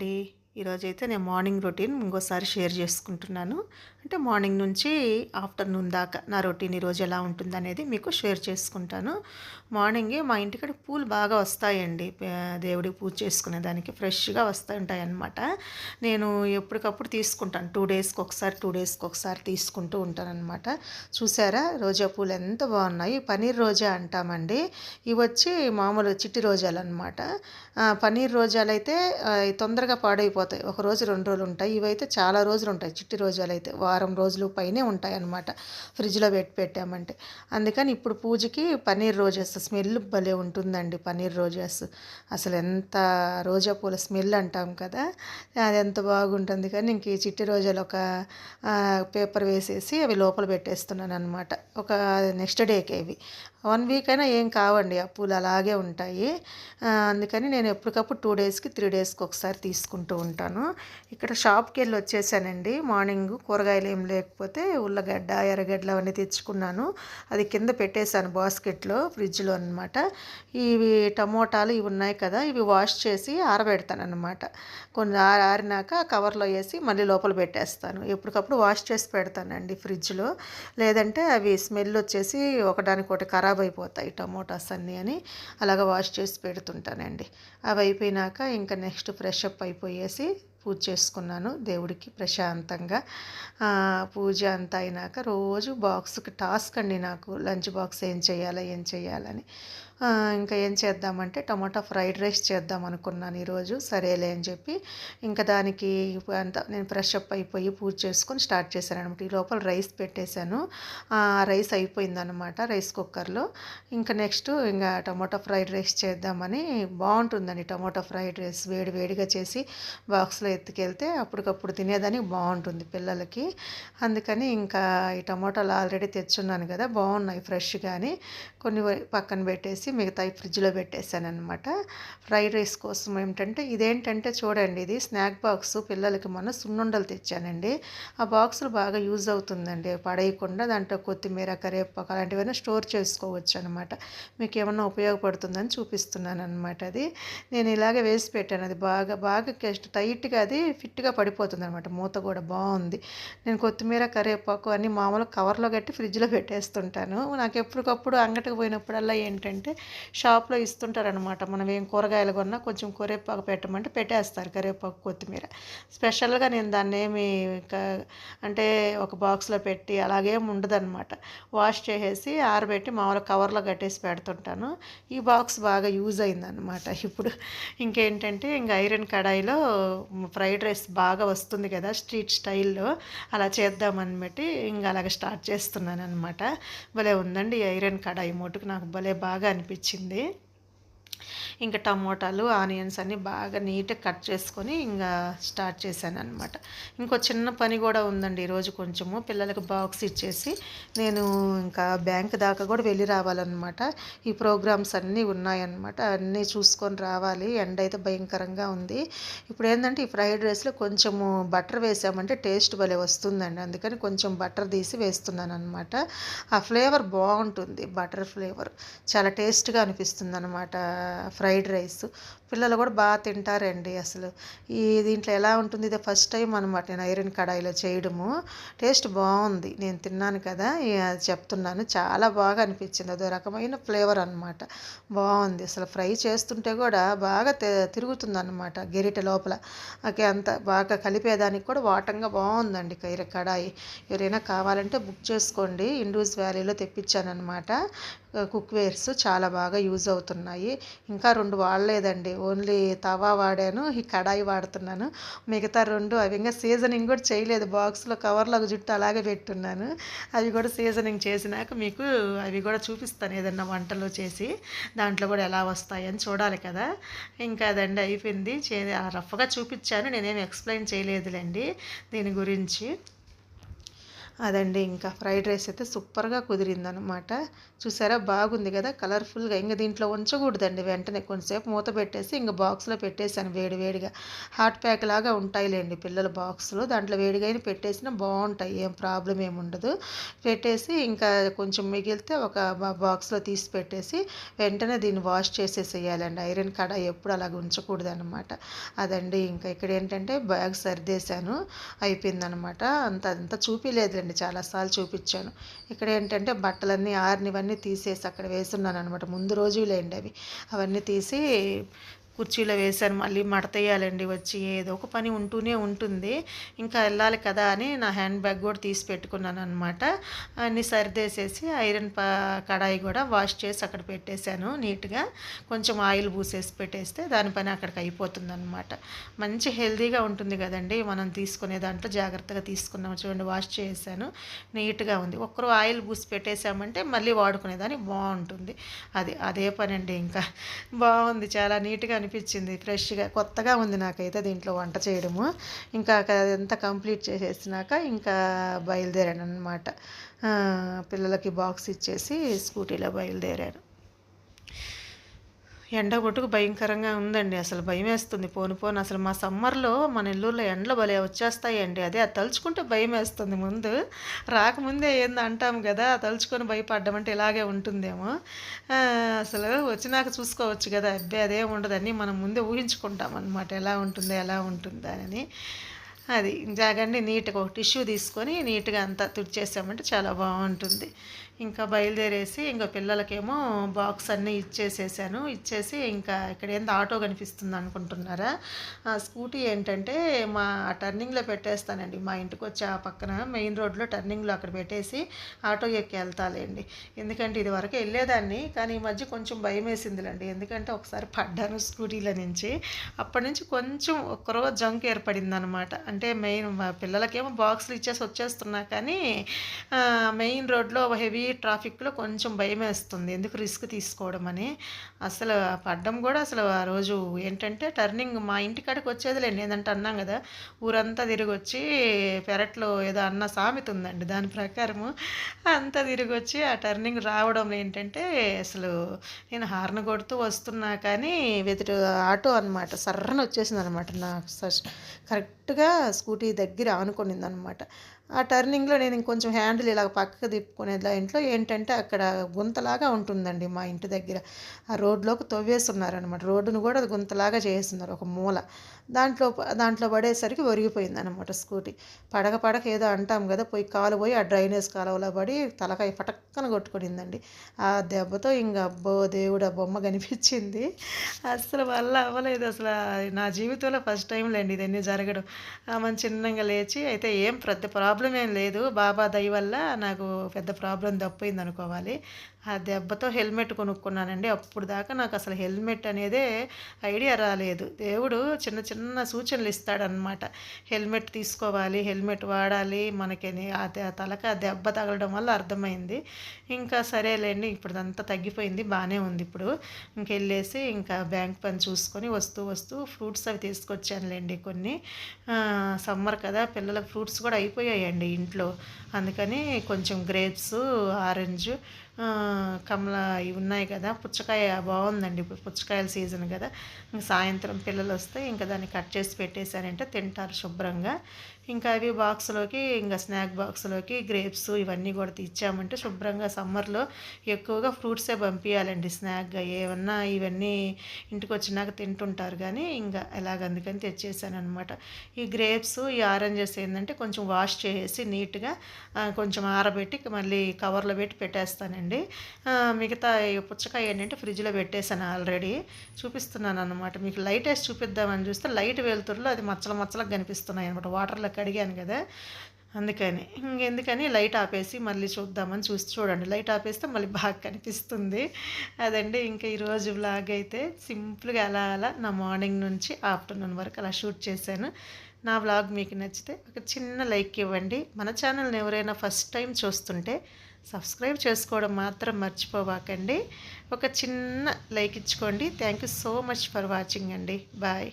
అండి ఈరోజైతే నేను మార్నింగ్ రొటీన్ ఇంకోసారి షేర్ చేసుకుంటున్నాను. అంటే మార్నింగ్ నుంచి ఆఫ్టర్నూన్ దాకా నా రొటీన్ ఈరోజు ఎలా ఉంటుందనేది మీకు షేర్ చేసుకుంటాను. మార్నింగే మా ఇంటికాడ పూలు బాగా వస్తాయండి. దేవుడికి పూజ చేసుకునే దానికి ఫ్రెష్గా వస్తూ ఉంటాయి అన్నమాట నేను ఎప్పటికప్పుడు తీసుకుంటాను. టూ డేస్కి ఒకసారి టూ డేస్కి ఒకసారి తీసుకుంటూ ఉంటాను చూసారా? రోజా పూలు ఎంత బాగున్నాయి. పనీర్ రోజా అంటామండి. ఇవి వచ్చి మామూలు చిట్టి రోజాలు అనమాట పనీర్ రోజాలు అయితే తొందరగా పాడైపోతాయి. ఒక రోజు రెండు రోజులు ఉంటాయి. ఇవైతే చాలా రోజులు ఉంటాయి. చిట్టి రోజులు అయితే వారం రోజులు పైనే ఉంటాయి అన్నమాట. ఫ్రిడ్జ్లో పెట్టి పెట్టామంటే. అందుకని ఇప్పుడు పూజకి పన్నీర్ రోజెస్. స్మెల్ భలే ఉంటుందండి పన్నీర్ రోజెస్. అసలు ఎంత రోజా పూల స్మెల్ అంటాం కదా. అది ఎంత బాగుంటుంది. కానీ ఇంక ఈ చిట్టి రోజాలు ఒక పేపర్ వేసేసి అవి లోపల పెట్టేస్తున్నాను అనమాట ఒక నెక్స్ట్ డేకి అవి వన్ వీక్ అయినా ఏం కావండి. ఆ పూలు అలాగే ఉంటాయి. అందుకని నేను ఎప్పటికప్పుడు టూ డేస్కి త్రీ డేస్కి ఒకసారి తీసుకుంటూ ఉంటాను ఇక్కడ షాప్కి వెళ్ళి వచ్చేసానండి మార్నింగ్ కూరగాయలు ఏం లేకపోతే ఉల్లగడ్డ ఎర్రగడ్డలు అవన్నీ తెచ్చుకున్నాను. అది కింద పెట్టేశాను బాస్కెట్లో ఫ్రిడ్జ్లో అనమాట ఇవి టమోటాలు ఇవి ఉన్నాయి కదా ఇవి వాష్ చేసి ఆరబెడతాను అనమాట కొన్ని ఆరినాక కవర్లో వేసి మళ్ళీ లోపల పెట్టేస్తాను. ఎప్పటికప్పుడు వాష్ చేసి పెడతానండి ఫ్రిడ్జ్లో. లేదంటే అవి స్మెల్ వచ్చేసి ఒకటి ఖరాబ్ అయిపోతాయి టమోటాస్ అన్నీ అని అలాగ వాష్ చేసి పెడుతుంటానండి. అవి అయిపోయినాక ఇంకా నెక్స్ట్ ఫ్రెష్ అప్ అయిపోయేసి పూజ చేసుకున్నాను దేవుడికి ప్రశాంతంగా. పూజ అంతా అయినాక రోజు బాక్స్కి టాస్క్ అండి నాకు. లంచ్ బాక్స్ ఏం చేయాలా ఏం చేయాలని. ఇంకా ఏం చేద్దామంటే టమాటా ఫ్రైడ్ రైస్ చేద్దాం అనుకున్నాను ఈరోజు. సరేలే అని చెప్పి ఇంకా దానికి అంత నేను ఫ్రెష్ అప్ అయిపోయి పూజ చేసుకొని స్టార్ట్ చేశాను అనమాట ఈ లోపల రైస్ పెట్టేశాను. రైస్ అయిపోయిందనమాట రైస్ కుక్కర్లో. ఇంకా నెక్స్ట్ ఇంకా టమాటా ఫ్రైడ్ రైస్ చేద్దామని బాగుంటుందండి టమాటా ఫ్రైడ్ రైస్ వేడి వేడిగా చేసి బాక్స్లో ఎత్తుకెళ్తే అప్పటికప్పుడు తినేదానికి బాగుంటుంది పిల్లలకి. అందుకని ఇంకా ఈ టమాటాలు ఆల్రెడీ తెచ్చున్నాను కదా బాగున్నాయి ఫ్రెష్గాని. కొన్ని పక్కన పెట్టేసి మిగతాయి ఫ్రిడ్జ్లో పెట్టేశాను అనమాట ఫ్రైడ్ రైస్ కోసం ఏమిటంటే ఇదేంటంటే చూడండి ఇది స్నాక్ బాక్స్ పిల్లలకి మొన్న సున్నుండలు తెచ్చానండి. ఆ బాక్సులు బాగా యూజ్ అవుతుందండి. పడేయకుండా దాంట్లో కొత్తిమీర కరివేపాకు అలాంటివన్నీ స్టోర్ చేసుకోవచ్చు అనమాట మీకు ఏమన్నా ఉపయోగపడుతుందని చూపిస్తున్నాను అనమాట అది. నేను ఇలాగే వేసి పెట్టాను. అది బాగా బాగా కెస్ట్ టైట్గా అది ఫిట్గా పడిపోతుంది అనమాట మూత కూడా బాగుంది. నేను కొత్తిమీర కరివేపాకు అన్ని మామూలు కవర్లో కట్టి ఫ్రిడ్జ్లో పెట్టేస్తుంటాను. నాకు ఎప్పటికప్పుడు అంగటికి పోయినప్పుడల్లా ఏంటంటే షాప్లో ఇస్తుంటారనమాట మనం ఏం కూరగాయలు కొన్నా కొంచెం కరివేపాకు పెట్టమంటే పెట్టేస్తారు కరివేపాకు కొత్తిమీర. స్పెషల్గా నేను దాన్ని ఏమి అంటే ఒక బాక్స్లో పెట్టి అలాగేం ఉండదన్నమాట. వాష్ చేసేసి ఆరబెట్టి మామూలు కవర్లో కట్టేసి పెడుతుంటాను. ఈ బాక్స్ బాగా యూజ్ అయిందనమాట ఇప్పుడు ఇంకేంటంటే ఇంకా ఐరన్ కడాయిలో ఫ్రైడ్ రైస్ బాగా వస్తుంది కదా స్ట్రీట్ స్టైల్లో అలా చేద్దామని బట్టి ఇంకా అలాగే స్టార్ట్ చేస్తున్నాను అనమాట భలే ఉందండి ఈ ఐరన్ కడాయి మోటుకు. నాకు భలే బాగా అనిపించింది. ఇంకా టమోటాలు ఆనియన్స్ అన్నీ బాగా నీట్గా కట్ చేసుకొని ఇంకా స్టార్ట్ చేశాను అనమాట ఇంకో చిన్న పని కూడా ఉందండి ఈరోజు కొంచెము. పిల్లలకి బాక్స్ ఇచ్చేసి నేను ఇంకా బ్యాంక్ దాకా కూడా వెళ్ళి రావాలన్నమాట. ఈ ప్రోగ్రామ్స్ అన్నీ ఉన్నాయన్నమాట. అన్నీ చూసుకొని రావాలి. ఎండ అయితే భయంకరంగా ఉంది. ఇప్పుడు ఏంటంటే ఈ ఫ్రైడ్ రైస్లో కొంచెము బటర్ వేసామంటే టేస్ట్ భలే వస్తుందండి. అందుకని కొంచెం బటర్ తీసి వేస్తున్నాను అనమాట ఆ ఫ్లేవర్ బాగుంటుంది బటర్ ఫ్లేవర్. చాలా టేస్ట్గా అనిపిస్తుంది అనమాట ఫ్రై ఫ్రైడ్ రైస్. పిల్లలు కూడా బాగా తింటారండి అసలు. ఈ దీంట్లో ఎలా ఉంటుంది? ఇది ఫస్ట్ టైం అనమాట నేను ఐరన్ కడాయిలో చేయడము. టేస్ట్ బాగుంది. నేను తిన్నాను కదా చెప్తున్నాను. చాలా బాగా అనిపించింది. అదో రకమైన ఫ్లేవర్ అనమాట బాగుంది. అసలు ఫ్రై చేస్తుంటే కూడా బాగా తిరుగుతుంది అనమాట గెరిట లోపల. ఓకే అంత బాగా కలిపేదానికి కూడా వాటంగా బాగుందండి కైర కడాయి. ఎవరైనా కావాలంటే బుక్ చేసుకోండి. ఇండూస్ వ్యాలీలో తెప్పించానమాట కుక్ వేర్స్ చాలా బాగా యూజ్ అవుతున్నాయి. ఇంకా రెండు వాడలేదండి. ఓన్లీ తవా వాడాను ఈ కడాయి వాడుతున్నాను. మిగతా రెండు అవి ఇంకా సీజనింగ్ కూడా చేయలేదు. బాక్స్లో కవర్లో ఒక జుట్టు అలాగే పెట్టున్నాను. అవి కూడా సీజనింగ్ చేసినాక మీకు అవి కూడా చూపిస్తాను ఏదన్నా వంటలు చేసి. దాంట్లో కూడా ఎలా వస్తాయని చూడాలి కదా. ఇంకా అదండి అయిపోయింది. చే రఫ్గా చూపించాను. నేనేం ఎక్స్ప్లెయిన్ చేయలేదులేండి దీని గురించి. అదండి ఇంకా ఫ్రైడ్ రైస్ అయితే సూపర్గా కుదిరిందనమాట చూసారా? బాగుంది కదా? కలర్ఫుల్గా ఇంకా దీంట్లో ఉంచకూడదండి వెంటనే. కొంచెంసేపు మూత పెట్టేసి ఇంకా బాక్స్లో పెట్టేశాను వేడి వేడిగా హాట్ ప్యాక్ లాగా ఉంటాయిలేండి పిల్లల బాక్స్లో. దాంట్లో వేడిగా పెట్టేసినా బాగుంటాయి. ఏం ప్రాబ్లం ఏముండదు పెట్టేసి ఇంకా కొంచెం మిగిలితే ఒక బాక్స్లో తీసి పెట్టేసి వెంటనే దీన్ని వాష్ చేసేసేయాలండి. ఐరన్ కడాయి ఎప్పుడు అలాగ ఉంచకూడదు అనమాట అదండి ఇంకా ఇక్కడ ఏంటంటే బ్యాగ్ సర్దేశాను. అయిపోయిందనమాట అంత అంత చూపించలేదండి చాలాసార్లు చూపించాను. ఇక్కడ ఏంటంటే బట్టలన్నీ ఆరినివన్నీ తీసేసి అక్కడ వేసున్నాను అనమాట ముందు రోజులేండి అవి. అవన్నీ తీసి కుర్చీలో వేశాను మళ్ళీ మడతేయాలండి వచ్చి ఏదో ఒక పని ఉంటూనే ఉంటుంది. ఇంకా వెళ్ళాలి కదా అని నా హ్యాండ్ బ్యాగ్ కూడా తీసి పెట్టుకున్నాను అనమాట అన్నీ సరిదేసేసి ఐరన్ కడాయి కూడా వాష్ చేసి అక్కడ పెట్టేశాను నీట్గా. కొంచెం ఆయిల్ పూసేసి పెట్టేస్తే దాని పని అక్కడికి అయిపోతుంది అనమాట మంచి హెల్దీగా ఉంటుంది కదండి మనం తీసుకునే దాంట్లో జాగ్రత్తగా తీసుకున్నాము చూడండి వాష్ చేసాను నీట్గా ఉంది. ఒక్కరు ఆయిల్ పూసి పెట్టేశామంటే మళ్ళీ వాడుకునేదాన్ని బాగుంటుంది. అది అదే పని అండి ఇంకా. బాగుంది చాలా నీట్గా అనిపించింది. ఫ్రెష్గా కొత్తగా ఉంది నాకైతే దీంట్లో వంట చేయడము. ఇంకా అదంతా కంప్లీట్ చేసేసినాక ఇంకా బయలుదేరాను అనమాట పిల్లలకి బాక్స్ ఇచ్చేసి స్కూటీలో బయలుదేరాను. ఎండ కొట్టుకు భయంకరంగా ఉందండి. అసలు భయం వేస్తుంది పోను పోను అసలు మా సమ్మర్లో మన నెల్లూరులో ఎండలు భలే వచ్చేస్తాయండి. అదే అది తలుచుకుంటే భయం వేస్తుంది ముందు. రాకముందే ఏంది అంటాం కదా తలుచుకొని భయపడ్డం అంటే ఇలాగే ఉంటుందేమో. అసలు వచ్చినాక చూసుకోవచ్చు కదా. అబ్బే అదే ఉండదని మనం ముందే ఊహించుకుంటాం అనమాట ఎలా ఉంటుందో ఎలా ఉంటుందా అని. అది జాగండి నీట్గా ఒక టిష్యూ తీసుకొని నీట్గా అంతా తుడిచేసామంటే చాలా బాగుంటుంది. ఇంకా బయలుదేరేసి ఇంకా పిల్లలకేమో బాక్స్ అన్నీ ఇచ్చేసేసాను. ఇచ్చేసి ఇంకా ఇక్కడ ఏందో ఆటో కనిపిస్తుంది అనుకుంటున్నారా? ఆ స్కూటీ ఏంటంటే మా టర్నింగ్లో పెట్టేస్తానండి. మా ఇంటికి వచ్చి ఆ పక్కన మెయిన్ రోడ్లో టర్నింగ్లో అక్కడ పెట్టేసి ఆటో ఎక్కి వెళ్తాలేండి. ఎందుకంటే ఇది వరకు వెళ్ళేదాన్ని కానీ ఈ మధ్య కొంచెం భయం వేసిందిలేండి ఎందుకంటే ఒకసారి పడ్డాను స్కూటీల నుంచి. అప్పటి నుంచి కొంచెం ఒక్కరో జంక్ ఏర్పడింది అనమాట అంటే మెయిన్ పిల్లలకేమో బాక్సులు ఇచ్చేసి వచ్చేస్తున్నా కానీ మెయిన్ రోడ్లో హెవీ ట్రాఫిక్లో కొంచెం భయం వేస్తుంది. ఎందుకు రిస్క్ తీసుకోవడం అని. అసలు పడ్డం కూడా అసలు ఆ రోజు ఏంటంటే టర్నింగ్ మా ఇంటి కాడికి వచ్చేదిలేండి. ఏంటంటే అన్నాం కదా ఊరంతా తిరిగి వచ్చి పెరట్లో ఏదో అన్న సామెత ఉందండి దాని ప్రకారము. అంతా తిరిగి వచ్చి ఆ టర్నింగ్ రావడం ఏంటంటే అసలు నేను హార్న్ కొడుతూ వస్తున్నా కానీ వెతుడు ఆటో అనమాట సర్రన వచ్చేసింది అనమాట నా కరెక్ట్గా స్కూటీ దగ్గర ఆనుకొనింది అనమాట ఆ టర్నింగ్లో నేను ఇంకొంచెం హ్యాండిల్ ఇలా పక్కకు తిప్పుకునే దాంట్లో ఏంటంటే అక్కడ గుంతలాగా ఉంటుందండి మా ఇంటి దగ్గర. ఆ రోడ్లోకి తవ్వేస్తున్నారనమాట రోడ్డును కూడా అది గుంతలాగా చేస్తున్నారు ఒక మూల. దాంట్లో దాంట్లో పడేసరికి ఒరిగిపోయింది అనమాట స్కూటీ. పడక పడక ఏదో అంటాం కదా పోయి కాలు పోయి ఆ డ్రైనేజ్ కాలువలో పడి తలకాయ పటక్కన కొట్టుకునిందండి. ఆ దెబ్బతో ఇంకా అబ్బో దేవుడు ఆ బొమ్మ కనిపించింది. అసలు వల్ల అవ్వలేదు అసలు. నా జీవితంలో ఫస్ట్ టైం లేండి ఇదన్నీ జరగడం. మన చిన్నగా లేచి అయితే ఏం పెద్ద ప్రాబ్లం ప్రాబ్లం ఏం లేదు. బాబా దయ వల్ల నాకు పెద్ద ప్రాబ్లం తప్పింది అనుకోవాలి ఆ దెబ్బతో హెల్మెట్ కొనుక్కున్నానండి. అప్పుడు దాకా నాకు అసలు హెల్మెట్ అనేదే ఐడియా రాలేదు. దేవుడు చిన్న చిన్న సూచనలు ఇస్తాడనమాట హెల్మెట్ తీసుకోవాలి హెల్మెట్ వాడాలి మనకి ఆ తలక దెబ్బ తగలడం వల్ల అర్థమైంది. ఇంకా సరేలేండి ఇప్పుడు అంతా తగ్గిపోయింది బాగానే ఉంది ఇప్పుడు. ఇంకెళ్ళేసి ఇంకా బ్యాంక్ పని చూసుకొని వస్తూ వస్తూ ఫ్రూట్స్ అవి తీసుకొచ్చానులేండి కొన్ని. సమ్మర్ కదా పిల్లల ఫ్రూట్స్ కూడా అయిపోయాయండి ఇంట్లో. అందుకని కొంచెం గ్రేప్స్ ఆరెంజ్ కమల ఇవి ఉన్నాయి కదా. పుచ్చకాయ బాగుందండి ఇప్పుడు పుచ్చకాయల సీజన్ కదా. సాయంత్రం పిల్లలు వస్తే ఇంకా దాన్ని కట్ చేసి పెట్టేశారంటే తింటారు శుభ్రంగా. ఇంకా అవి బాక్స్లోకి ఇంకా స్నాక్ బాక్స్లోకి గ్రేప్స్ ఇవన్నీ కూడా ఇచ్చామంటే శుభ్రంగా సమ్మర్లో ఎక్కువగా ఫ్రూట్సే పంపించాలండి స్నాక్గా ఏమన్నా ఇవన్నీ ఇంటికి వచ్చినాక తింటుంటారు కానీ ఇంకా ఎలాగ అందుకని తెచ్చేసాను అనమాట ఈ గ్రేప్స్ ఈ ఆరెంజెస్ ఏంటంటే కొంచెం వాష్ చేసి నీట్గా కొంచెం ఆరబెట్టి మళ్ళీ కవర్లో పెట్టి పెట్టేస్తానండి. మిగతా పుచ్చకాయ ఏంటంటే ఫ్రిడ్జ్లో పెట్టేశాను ఆల్రెడీ. చూపిస్తున్నాను అనమాట మీకు లైట్ వేసి చూపిద్దామని చూస్తే లైట్ వెలుతురులో అది మచ్చల మచ్చలకు కనిపిస్తున్నాయి అనమాట వాటర్లో అడిగాను కదా అందుకని. ఇంకెందుకని? లైట్ ఆపేసి మళ్ళీ చూద్దామని చూసి చూడండి. లైట్ ఆపేస్తే మళ్ళీ బాగా కనిపిస్తుంది. అదండి ఇంకా ఈరోజు వ్లాగ్ అయితే సింపుల్గా అలా అలా నా మార్నింగ్ నుంచి ఆఫ్టర్నూన్ వరకు అలా షూట్ చేశాను. నా వ్లాగ్ మీకు నచ్చితే ఒక చిన్న లైక్ ఇవ్వండి. మన ఛానల్ని ఎవరైనా ఫస్ట్ టైం చూస్తుంటే సబ్స్క్రైబ్ చేసుకోవడం మాత్రం మర్చిపోవాకండి. ఒక చిన్న లైక్ ఇచ్చుకోండి. Thank you so much for watching అండి. బాయ్